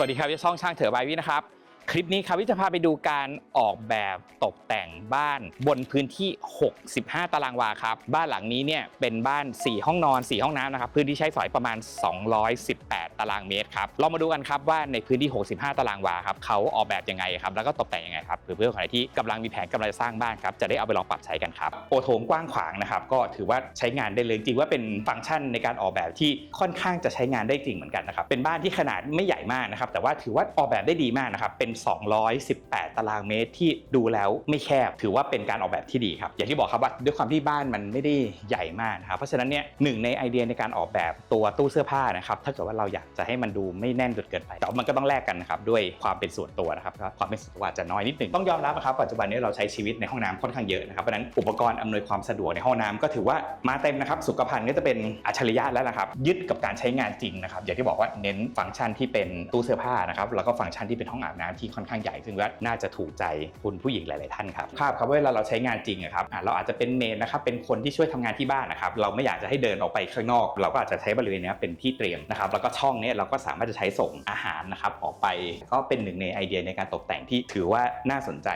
สวัสดีครับช่องช่างเถอะบายวินะครับ คลิปนี้ครับวิจะพาไปดูการออกแบบตกแต่งบ้านบนพื้นที่ 65 ตารางวาครับ บ้านหลังนี้เนี่ยเป็นบ้าน 4 ห้องนอน 4 ห้องน้ำนะครับพื้นที่ใช้สอยประมาณ 218 ตารางเมตรครับเรามาดูกันครับว่าในพื้นที่ 65 ตารางวาครับเขาออกแบบยังไงครับแล้วก็ตกแต่งยังไงครับเพื่อเพื่อนคนไหนที่กำลังมีแผนกำลังจะสร้างบ้านครับจะได้เอาไปลองปรับใช้กันครับโอโถงกว้างขวางนะครับก็ถือว่าใช้งานได้เลยจริงว่าเป็นฟังก์ชันในการออกแบบที่ค่อนข้างจะใช้งานได้จริงเหมือนกันนะครับเป็นบ้านที่ขนาดไม่ใหญ่มากนะครับแต่ว่าถือว่าออกแบบได้ดีมากนะครับเป็น218 ตารางเมตรที่ดูแล้วไม่แคบ ถือว่าเป็นการออกแบบที่ดีครับ อย่างที่บอกครับว่าด้วยความที่บ้านมันไม่ได้ใหญ่มากนะครับ เพราะฉะนั้นเนี่ยหนึ่งในไอเดียในการออกแบบตัวตู้เสื้อผ้านะครับ ถ้าเกิดว่าเราอยากจะให้มันดูไม่แน่นจนเกินไป แต่มันก็ต้องแลกกันนะครับด้วยความเป็นส่วนตัวนะครับก็ความเป็นส่วนตัวจะน้อยนิดหนึ่ง ต้องยอมรับนะครับปัจจุบันนี้เราใช้ชีวิตในห้องน้ำค่อนข้างเยอะนะครับ เพราะฉะนั้นอุปกรณ์อำนวยความสะดวกในห้องน้ำก็ถือว่ามาเต็มนะครับ สุขภัณฑ์ก็จะเป็นอัจฉริยะแล้วนะครับ ยึดกับการใช้งานจริงนะครับ อย่างที่บอกว่าเน้นฟังก์ชันที่เป็นตู้เสื้อผ้านะครับ แล้วก็ฟังก์ชันที่เป็นห้องอาบน้ำที่ค่อนข้างใหญ่ ซึ่งว่าน่าจะถูกใจคุณผู้หญิงหลาย ๆ ท่านครับภาพครับเวลาเราใช้งานจริงอะครับอะเราอาจจะเป็นเมนนะครับเป็นคนที่ช่วยทำงานที่บ้านนะครับเราไม่อยากจะให้เดินออกไปข้างนอก เราก็อาจจะใช้บริเวณเนี้ยเป็นที่เตรียมนะครับแล้วก็ช่องเนี้ยเราก็สามารถจะใช้ส่งอาหารนะครับออกไปก็เป็นหนึ่งในไอเดียในการตกแต่งที่ถือว่าน่าสนใจ